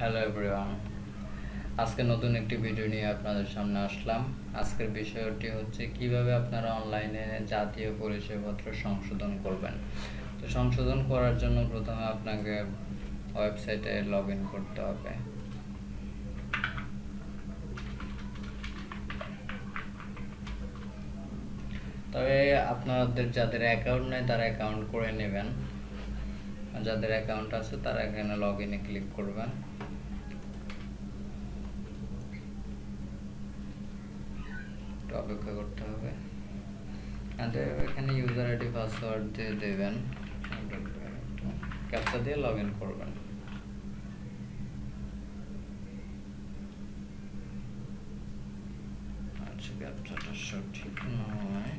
Hello everyone আজকে নতুন একটি ভিডিও নিয়ে আপনাদের সামনে আসলাম। আজকের বিষয়টি হচ্ছে কীভাবে আপনারা অনলাইনে জাতীয় পরিচয়পত্র সংশোধন করবেন। তো সংশোধন করার জন্য প্রথমে আপনাকে ওয়েবসাইটে লগ ইন করতে হবে। তবে আপনাদের যাদের অ্যাকাউন্ট নেই, তারা অ্যাকাউন্ট করে নেবেন। যাদের অ্যাকাউন্ট আছে, তারা এখানে লগ ইনে ক্লিক করবেন একটু অপেক্ষা করতে হবে। আর এখানে ইউজার আইডি পাসওয়ার্ড দিয়ে দেবেন। ক্যাপচা দিয়ে লগ ইন করবেন। আচ্ছা ক্যাপচাটা সঠিক নয়।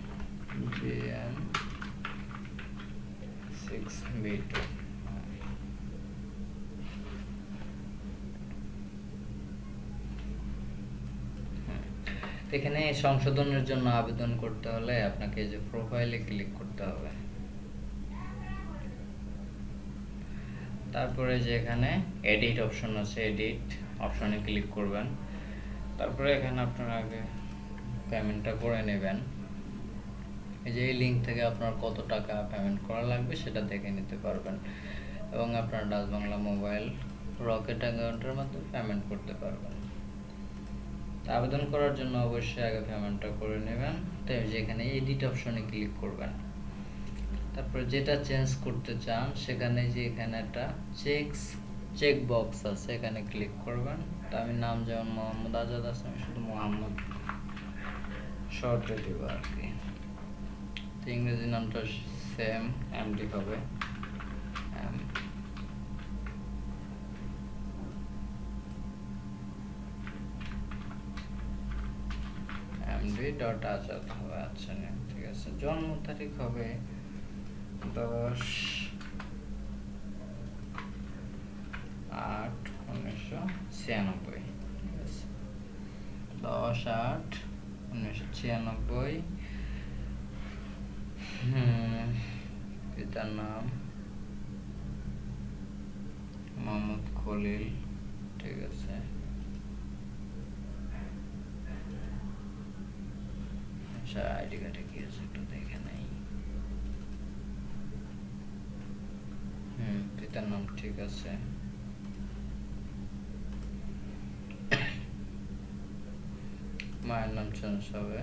জিএম সিক্স বি টু এখানে সংশোধনের জন্য আবেদন করতে হলে আপনাকে যে প্রোফাইলে ক্লিক করতে হবে। তারপরে যে এখানে এডিট অপশন আছে এডিট অপশনে ক্লিক করবেন। তারপরে এখানে আপনারা আগে পেমেন্টটা করে নেবেন। এই যে এই লিঙ্ক থেকে আপনার কত টাকা পেমেন্ট করা লাগবে সেটা দেখে নিতে পারবেন। এবং আপনার ডাচ বাংলা মোবাইল রকেট অ্যাকাউন্টের মাধ্যমে পেমেন্ট করতে পারবেন। আবেদন করার জন্য অবশ্যই আগে পেমেন্টটা করে নেবেন। তাই যেখানে এডিট অপশনে ক্লিক করবেন। তারপরে যেটা চেঞ্জ করতে চান, সেখানে যে এখানে একটা চেকস চেক বক্স আছে, এখানে ক্লিক করবেন। তা আমি নাম যেমন মোহাম্মদ আজাদ আছে, আমি শুধু মোহাম্মদ শর্টে দিব আর কি। তো ইংরেজি নামটা সেম এমডি হবে। এমডি ডট আজাদ হবে আচ্ছা ঠিক আছে। জন্ম তারিখ হবে দশ আট উনিশশো ছিয়ানব্বই, ঠিক আছে। দশ আট উনিশশো ছিয়ানব্বই পিতার নাম মোহাম্মদ খলিল, ঠিক আছে। আচ্ছা আইডি কার্ডে কি আছে একটু দেখে নেই। হুম, পিতার নাম ঠিক আছে। মায়ের নাম চেঞ্জ হবে।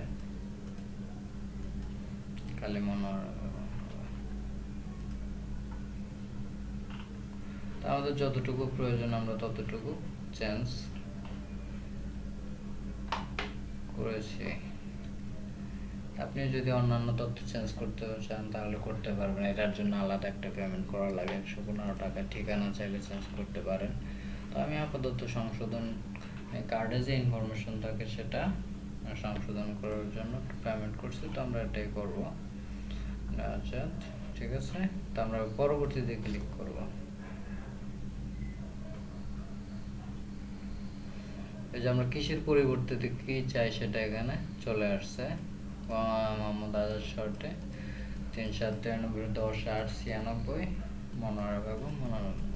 আমাদের যতটুকু প্রয়োজন, আমরা ততটুকু চেঞ্জ করেছি। আপনি যদি অন্যান্য তথ্য চেঞ্জ করতে চান, তাহলে করতে পারবেন। এটার জন্য আলাদা একটা পেমেন্ট করা লাগে। একশো পনেরো টাকা ঠিকানা চাইলে চেঞ্জ করতে পারেন। তো আমি আপাতত সংশোধন কার্ডে যে ইনফরমেশন থাকে সেটা সংশোধন করার জন্য পেমেন্ট করছি। তো আমরা এটাই করব। আচ্ছা ঠিক আছে? তো আমরা পরবর্তীতে ক্লিক করব। এই যে আমরা কিসের পরিবর্তে কি চাই সেটা এখানে চলে আসছে। মোহাম্মদ আজাদ শর্টে তিন তিরানব্বই দশ আট ছিয়ানব্বই মনোরা বেগম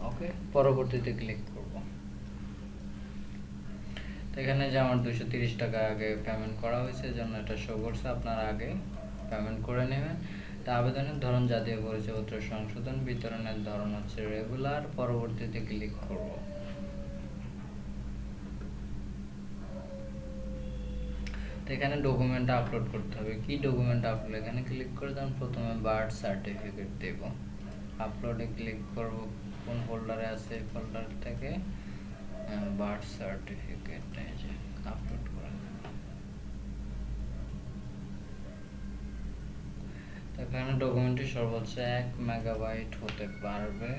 ওকে, পরবর্তীতে ক্লিক এখানে যে আমার দুশো তিরিশ টাকা আগে পেমেন্ট করা হয়েছে জন্য এটা শো করছে। আপনারা আগে পেমেন্ট করে নেবেন। তা আবেদনের ধরন, জাতীয় পরিচয়পত্র সংশোধন, বিতরণের ধরন হচ্ছে রেগুলার পরবর্তীতে ক্লিক করব। এখানে ডকুমেন্ট আপলোড করতে হবে। কি ডকুমেন্ট আপলোড এখানে ক্লিক করে দেন প্রথমে বার্থ সার্টিফিকেট দেব। আপলোডে ক্লিক করব কোন ফোল্ডারে আছে ফোল্ডার থেকে। বার্থ সার্টিফিকেট এই আপলোড করা। এখানে ডকুমেন্টটি সর্বোচ্চ এক মেগাবাইট হতে পারবে।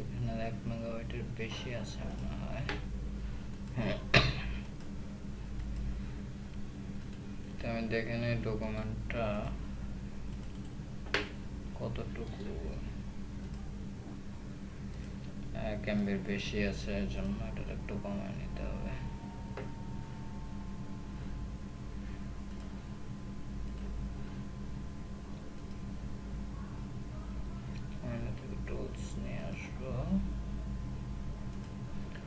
এখানে এক মেগাবাইটের বেশি আছে মনে হ্যাঁ তো আমি দেখে নিই ডকুমেন্টটা। কতটুকু? এক এমবির বেশি আছে, এর জন্য এটা একটু কমায় নিতে হবে। টুলস নিয়ে আসব।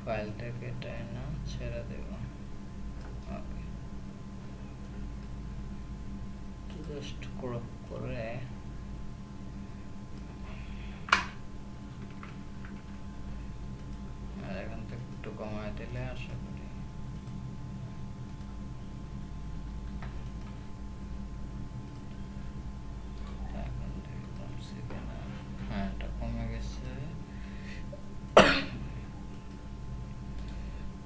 ফাইল থেকে এটাই না ছেড়ে দেব ওকে ক্রপ করে এখান থেকে একটু কমায় দিলে আশা করি। হ্যাঁ এটা কমে গেছে।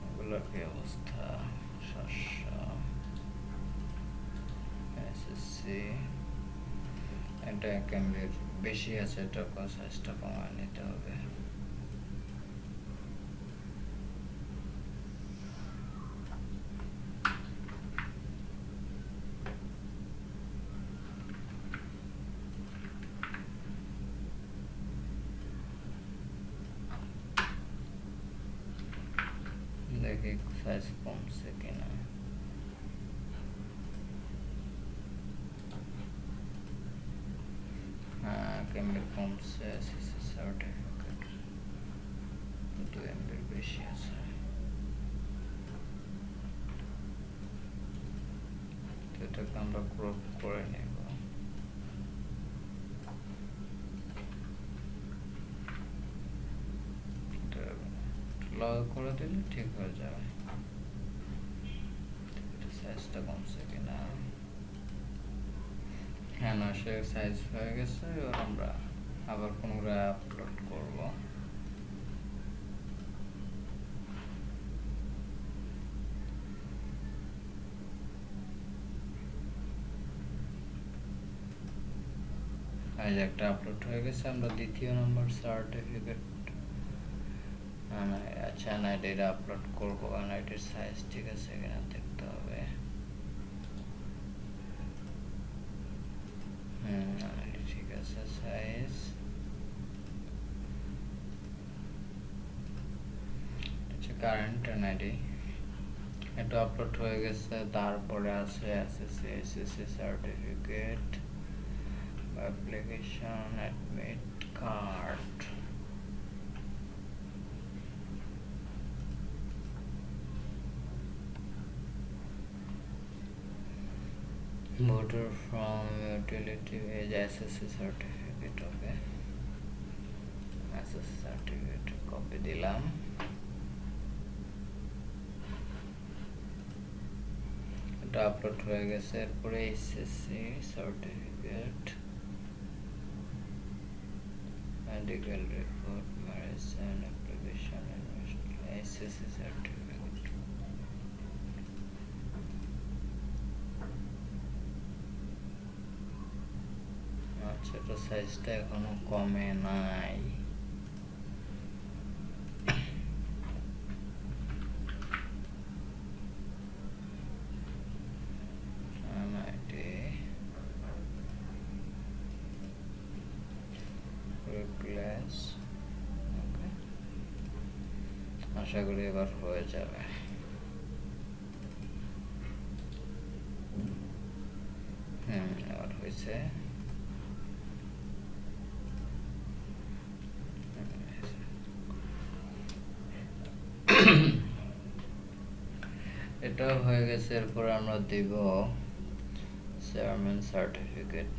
ওগুলোর কি অবস্থা? শস্য। এসএসসি এটা ক্যামের বেশি আছে এটা সাইজটা কমায় নিতে হবে। দেখি সাইজ কমছে কিনা হ্যাঁ ক্যামের কমছে বেশি আছে এটাকে আমরা ক্রপ করে নেব লগ করে দিলে ঠিক হয়ে যাবে। সাইজটা কমছে কিনা? হ্যাঁ না সে সাইজ হয়ে গেছে আমরা আবার পুনরায় আপলোড করব। এই যে একটা আপলোড হয়ে গেছে, আমরা দ্বিতীয় নম্বর সার্টিফিকেট আচ্ছা এটা আপলোড করব। এটির সাইজ ঠিক আছে কিনা দেখতে হবে। হুম ঠিক আছে সাইজ আচ্ছা কারেন্ট এনআইডি এটা আপলোড হয়ে গেছে তারপরে আছে SSC SSC certificate application admit card voter from utility wage SSC certificate, okay. SSC certificate copy দিলাম। এটা আপলোড হয়ে গেছে, এরপরে SSC certificate medical report marriage and application SSC certificate আচ্ছা এটা সাইজটা এখনও কমে নাই। আশা করি এবার হয়ে যাবে। এবার হয়েছে। এটাও হয়ে গেছে, এরপর আমরা দিব চেয়ারম্যান সার্টিফিকেট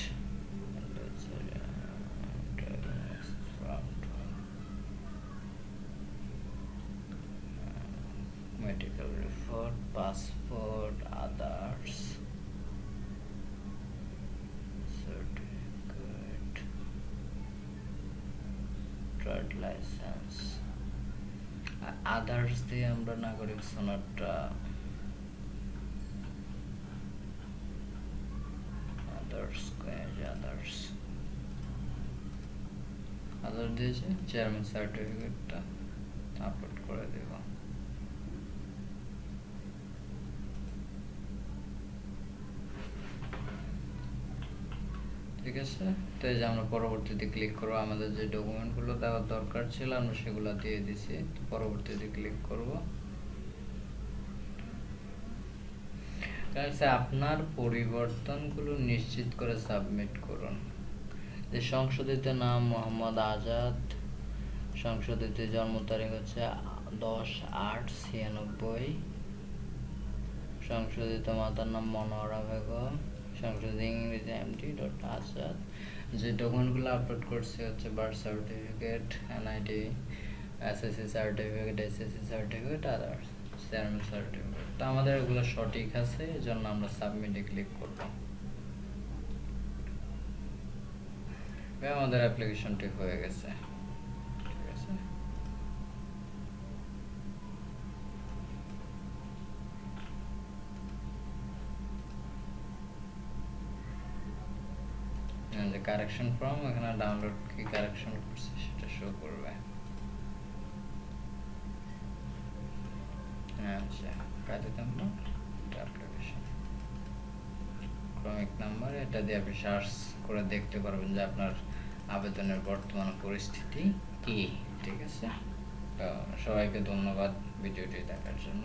license. আদার্স দিয়ে আমরা নাগরিক সনদটা আদার্স আদার্স আদার্স দিয়েছে চেয়ারম্যান সার্টিফিকেটটা আপলোড করে দেব ঠিক আছে তো এই যে আমরা পরবর্তীতে ক্লিক করব, আমাদের যে ডকুমেন্টগুলো দেওয়ার দরকার ছিল, আমরা সেগুলো দিয়ে দিছি, তো পরবর্তীতে ক্লিক করব। আপনার পরিবর্তনগুলো নিশ্চিত করে সাবমিট করুন। যে সংশোধিত নাম মোহাম্মদ আজাদ, সংশোধিত জন্ম তারিখ হচ্ছে দশ আট ছিয়ানব্বই, সংশোধিত মাতার নাম মনোহরা বেগম সংশোধিত ইংরেজি এমটি ডট আসাদ যে ডকুমেন্টগুলো আপলোড করছে হচ্ছে birth certificate NID SSC certificate SSC certificate আর চেয়ারম্যান সার্টিফিকেট তো আমাদের এগুলো সঠিক আছে এই জন্য আমরা সাবমিটে ক্লিক করব। আমাদের অ্যাপ্লিকেশনটি হয়ে গেছে ঠিক আছে যে কারেকশন ফর্ম এখানে ডাউনলোড কি কারেকশন করছে সেটা শো করবে। আচ্ছা কাজে নাম্বার অ্যাপ্লিকেশন ক্রমিক নাম্বার, এটা দিয়ে আপনি সার্চ করে দেখতে পারবেন যে আপনার আবেদনের বর্তমান পরিস্থিতি কি, ঠিক আছে? সবাইকে ধন্যবাদ ভিডিওটি দেখার জন্য।